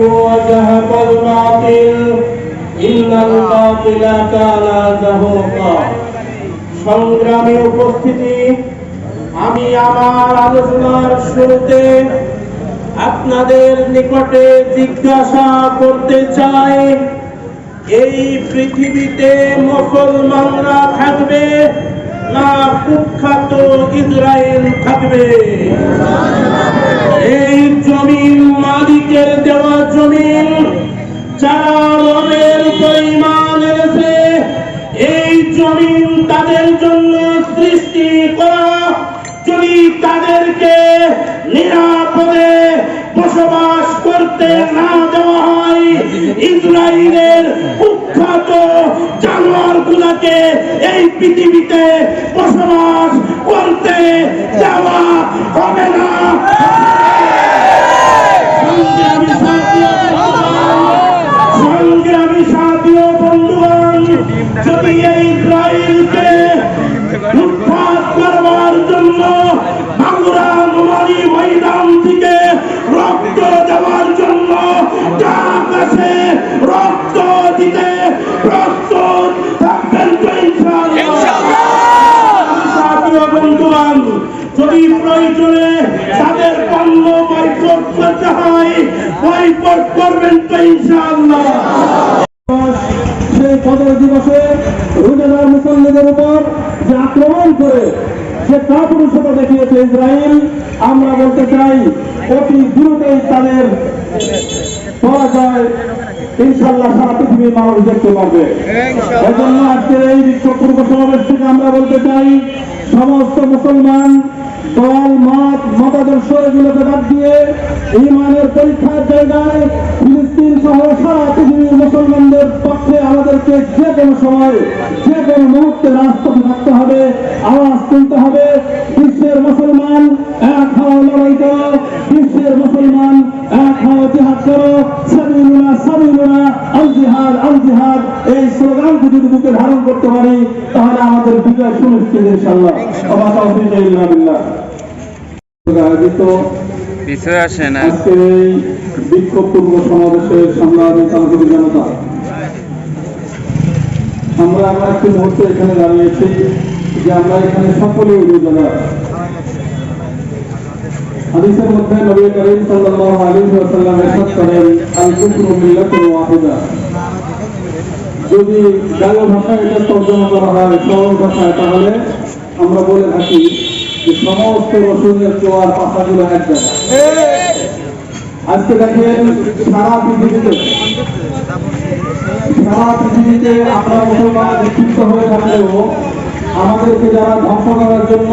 وذهب الباطل إن الباطل كان زهوقا সংগ্রামী উপস্থিতি আমি আমার আলোচনার শুরুতে আপনাদের নিকটে জিজ্ঞাসা করতে চাই এই পৃথিবীতে মুসলমানরা থাকবে না কুখ্যাত ইসরায়েল থাকবে এই সৃষ্টি করা যদি তাদেরকে নিরাপদে বসবাস করতে না দেওয়া হয় ইসরায়েলের কুখ্যাত জানোয়ার গুলাকে এই পৃথিবীতে বসবাস করতে দেওয়া হবে না। যদি প্রয়োজনে তাদের পণ্য বয়কট করতে হয় বয়কট করবেন তো সেই দিবসে রোজাদার মুসল্লিদের উপর যে আক্রমণ করে যে কাপুরুষতা দেখিয়েছে ইসরায়েল আমরা বলতে চাই অতি দ্রুতই তাদের পরাজয় ইনশাল্লাহ সারা পৃথিবীর মানুষ দেখতে পারবে। এজন্য আজকের এই বিক্ষোভ সমাবেশ থেকে আমরা বলতে চাই, সমস্ত মুসলমান, দল, মত, মতাদর্শ এগুলোকে বাদ দিয়ে ইমানের পরীক্ষার জায়গায় ফিলিস্তিন সহ সারা পৃথিবীর মুসলমানদের পক্ষে আমাদেরকে যে কোনো সময়, যে কোনো মুহূর্তে রাজপথে করো সাবিলুনা সাবিলুনা আল জিহাদ আল জিহাদ। এই স্লোগানকে যদি বুকে ধারণ করতে পারি তাহলে আমাদের বিজয় সুনিশ্চিত ইনশাআল্লাহ। ওয়া তাওফিক ইল্লা বিল্লাহ আয়োজিত পিছনে আসেন আর আজকের এই বিক্ষোভ পূর্ব সমাবেশের সংগ্রামী তান্ত্রিক জনতা। আমরা আমরা একটি মুহূর্তে এখানে দাঁড়িয়েছি যে আমরা এখানে সকলেই রোজাদার হাদিসের মধ্যে নবী করিম সাল্লাল্লাহু আলাইহি ওয়াসাল্লাম ইরশাদ করেন আল কুফরু মিল্লাতুন ওয়াহিদা। যদি গাল ভাষায় এটা তর্জমা করা হয়, সরল ভাষায়, তাহলে আমরা বলে থাকি যে সমস্ত রসুনের জোয়ার পাতাগুলো এক জায়গায়। আজকে দেখেন সারা পৃথিবীতে সারা পৃথিবীতে আমরা মুসলমান বিক্ষিপ্ত হয়ে থাকলেও আমাদেরকে যারা ধ্বংস করার জন্য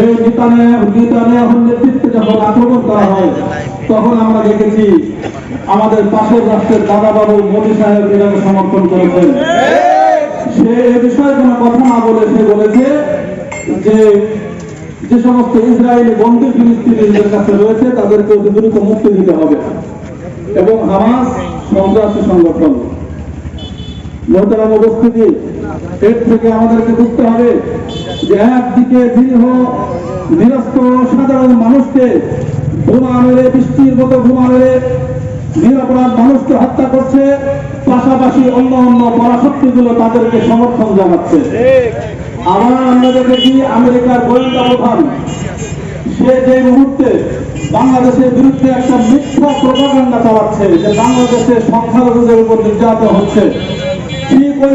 এই নিতানে নিতানিয়াহুর নেতৃত্বে যখন আক্রমণ করা হয়, তখন আমরা দেখেছি আমাদের পাশের রাষ্ট্রের দাদা বাবু মোদী সাহেব এটাকে সমর্থন করেছেন। সে এ বিষয়ে কোনো কথা না বলে সে বলেছে যে যে সমস্ত ইসরায়েলি বন্দী ফিলিস্তিনিদের কাছে রয়েছে, তাদেরকে অতি দ্রুত মুক্তি দিতে হবে। এবং হামাস সন্ত্রাসী সংগঠন। মোহতারাম উপস্থিতি এর থেকে আমাদেরকে বুঝতে হবে যে একদিকে দীর্ঘ নিরস্ত সাধারণ মানুষকে বোমা মেরে, বৃষ্টির মতো বোমা মেরে নিরপরাধ মানুষকে হত্যা করছে, পাশাপাশি অন্য অন্য পরাশক্তিগুলো তাদেরকে সমর্থন জানাচ্ছে। আবার আমরা দেখেছি আমেরিকার গোয়েন্দা প্রধান, সে যে মুহূর্তে বাংলাদেশের বিরুদ্ধে একটা মিথ্যা প্রপাগান্ডা চালাচ্ছে, যে বাংলাদেশের সংখ্যালঘুদের উপর নির্যাতন হচ্ছে, ঠিক ওই